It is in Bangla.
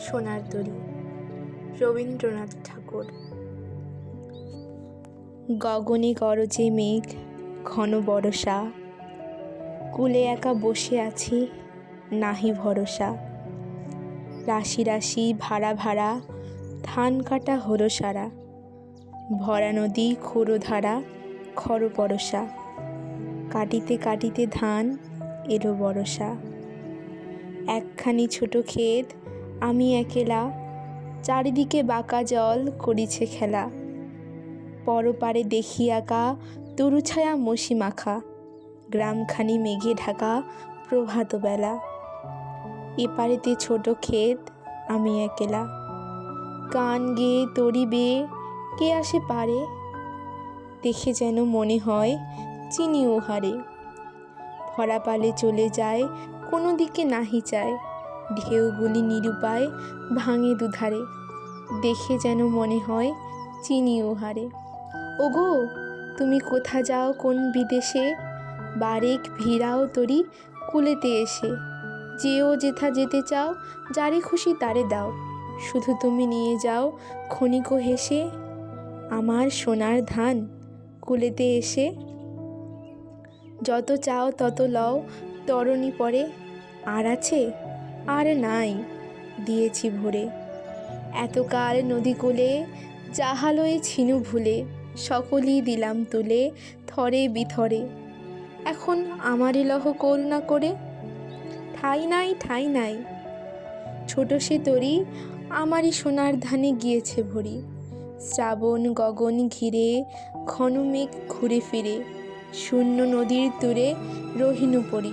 সোনার তরী রবীন্দ্রনাথ ঠাকুর। গগনে গরজে মেঘ, ঘন বরষা। কুলে একা বসে আছি, নাহি ভরসা। রাশি রাশি ভাড়া ভাড়া, ধান কাটা হলো সারা। ভরা নদী, খোরধারা, খর পরশা কাটিতে কাটিতে ধান এলো বরষা একখানি ছোট ক্ষেত আমি একেলা চারিদিকে বাঁকা জল করিছে খেলা। পরপারে দেখি আঁকা তরুছায়া মসি মাখা, গ্রামখানি মেঘে ঢাকা প্রভাত বেলা। এপারেতে ছোট ক্ষেত, আমি একেলা। কান গেয়ে তরি বেয়ে কে আসে পারে? দেখে যেন মনে হয় চিনি ওহারে ভরা পালে চলে যায়, কোনো দিকে নাহি চায়। ঢেউগুলি নিরুপায় ভাঙে দুধারে। দেখে যেন মনে হয় চিনি ওহারে। ওগো, তুমি কোথা যাও কোন বিদেশে? বারেক ভিড়াও তরি কুলেতে এসে। যেও যেথা যেতে চাও, যারে খুশি তারে দাও। শুধু তুমি নিয়ে যাও ক্ষণিক হেসে। আমার সোনার ধান কুলেতে এসে। যত চাও তত লও, তরণী পরে। আর আছে? আর নাই, দিয়েছি ভরে। এতকাল নদী কোলে জাহালয়ে ছিনু ভুলে, সকলই দিলাম তুলে, থরে বিথরে। এখন আমারই লহ করুণা করে? ঠাই নাই ঠাই নাই। ছোট সে তরি, আমারই সোনার ধানে গিয়েছে ভরি। শ্রাবণ গগন ঘিরে, ঘন মেঘ ঘুরে ফিরে, শূন্য নদীর তীরে রহিনু পরি।